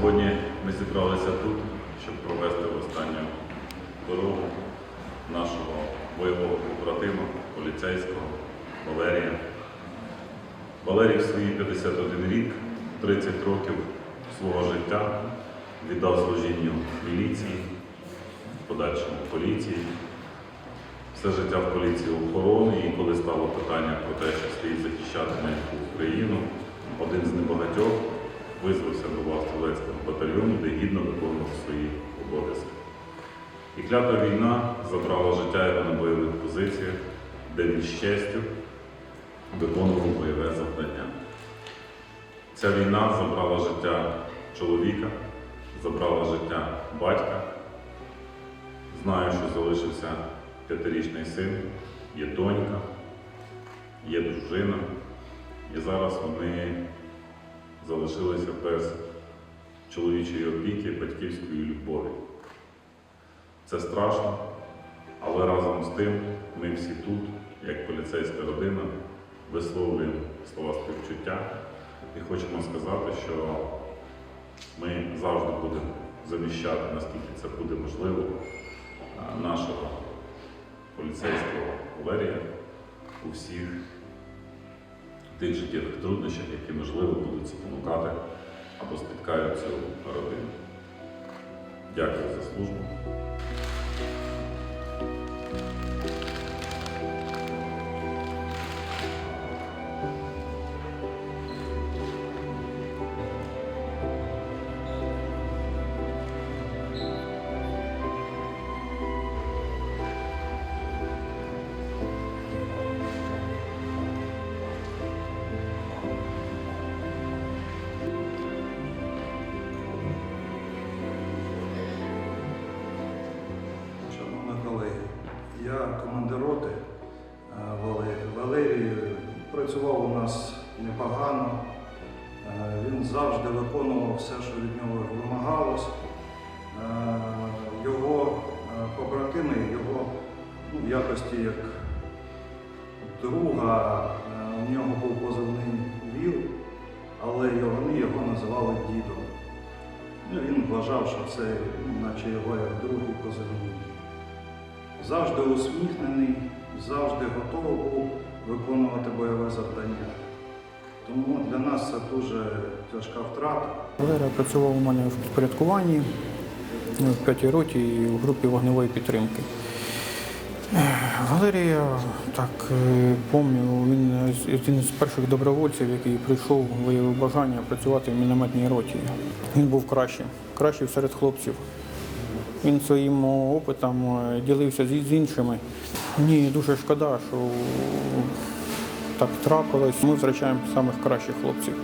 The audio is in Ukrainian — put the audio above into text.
Сьогодні ми зібралися тут, щоб провести останню дорогу нашого бойового побратима, поліцейського Валерія. Валерій в свої 51 рік, 30 років свого життя віддав служінню міліції, в подальшому поліції. Все життя в поліції охорони, і коли стало питання про те, що слід захищати Україну, один з небагатьох визвався до вас стрілецького батальйону, де гідно виконував свої обов'язки. І клята війна забрала життя його на бойових позиціях, де він з честю виконував бойове завдання. Ця війна забрала життя чоловіка, забрала життя батька. Знаю, що залишився п'ятирічний син, є донька, є дружина, і зараз вони залишилися без чоловічої опіки, батьківської любові. Це страшно, але разом з тим ми всі тут, як поліцейська родина, висловлюємо слова співчуття і хочемо сказати, що ми завжди будемо заміщати, наскільки це буде можливо, нашого поліцейського Валерія у всіх тих життєвих труднощах, які можливо будуть спонукати або спіткають цю родину. Дякую за службу. Я командир роти е, Валерій. Працював у нас непогано. Е, Він завжди виконував все, що від нього вимагалось. Е, Його побратими, його ну, в якості як друга, у нього був позивний ВІЛ, але вони його називали дідом. Ну, він вважав, що це ну, наче його як другий позивний. Завжди усміхнений, завжди готовий був виконувати бойове завдання. Тому для нас це дуже тяжка втрата. Валерія працював у мене в підпорядкуванні в п'ятій роті і в групі вогневої підтримки. Валерія, так е, пам'ятаю, він один з перших добровольців, який прийшов, виявив бажання працювати в мінометній роті. Він був кращим, кращий серед хлопців. Він своїм опитом е, ділився з іншими. Мені дуже шкода, що так трапилось. Ми втрачаємо самих кращих хлопців.